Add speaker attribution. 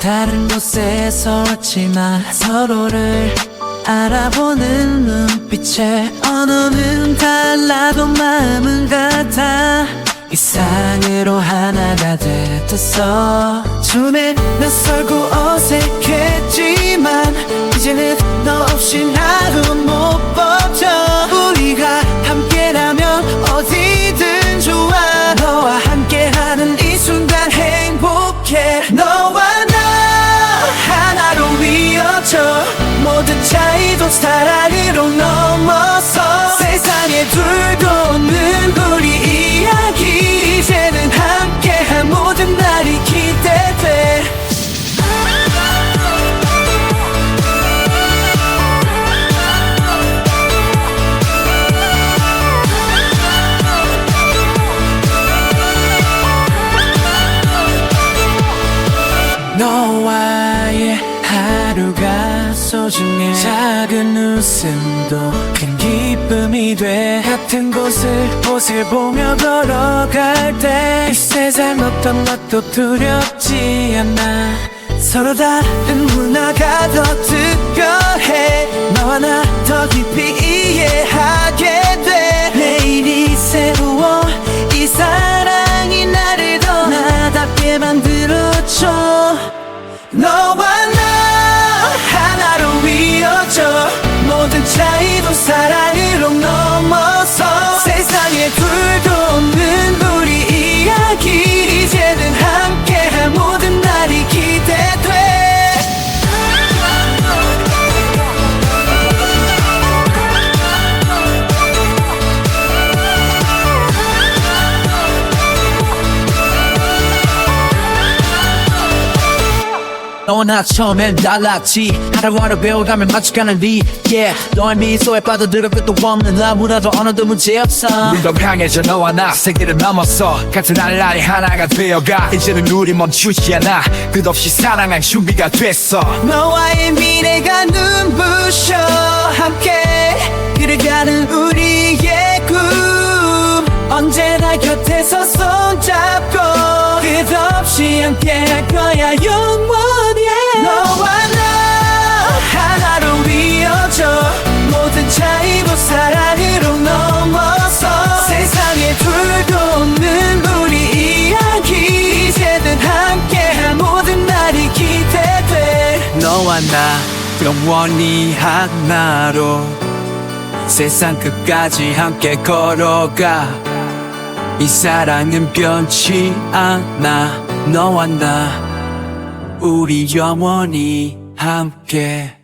Speaker 1: 다른 곳에서 왔지만 서로를 알아보는 눈빛에 언어는 달라도 마음은 같아. 이상으로 하나가 됐었어. 처음엔 낯설고 어색했지만 이제는 너 없이 나도 못버 사랑으로 넘어서 세상에 둘도 없는 우리 중해 작은 웃음도 큰 기쁨이 돼. 같은 곳을 옷을 보며 걸어갈 때 이 세상 어떤 것도 두렵지 않아. 서로 다른 문화가 더 특별해. 너와 나 더 깊이 이해하게 돼. 내일이 새로워. 이 사랑이 나를 더 나답게 만들어줘. 너와 너와 나 처음엔 달랐지. 하루하루 배워가며 맞춰가는 리 yeah. 너의 미소에 빠져들어 끝도 없는 아무라도 언어도 문제없어.
Speaker 2: 우리 더 강해져 너와 나 세계를 넘어서 같은 알라리 하나가 되어가 이제는 우리 멈추지 않아 끝없이 사랑할 준비가 됐어.
Speaker 1: 너와의 미래가 눈부셔 함께 그려가는 우리의 꿈. 언제나 곁에서 손잡고 끝없이 함께 할 거야 영원 나 영원히 하나로 세상 끝까지 함께 걸어가. 이 사랑은 변치 않아. 너와 나 우리 영원히 함께